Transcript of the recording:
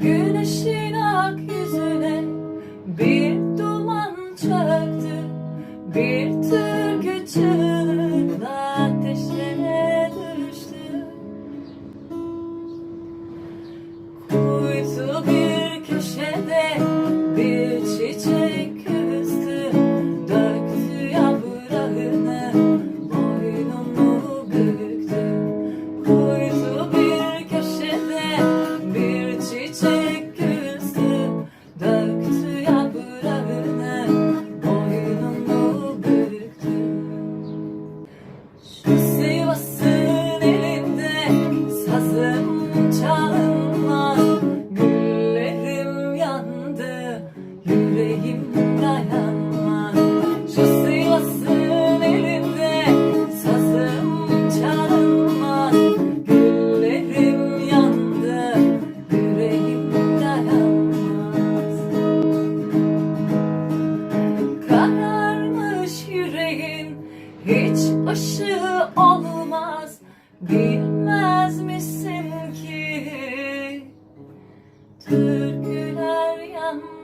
Güneşin ak yüzüne bir duman çöktü. Bir tür hiç ışığı olmaz. Bilmez misin ki? Türküler yanmaz.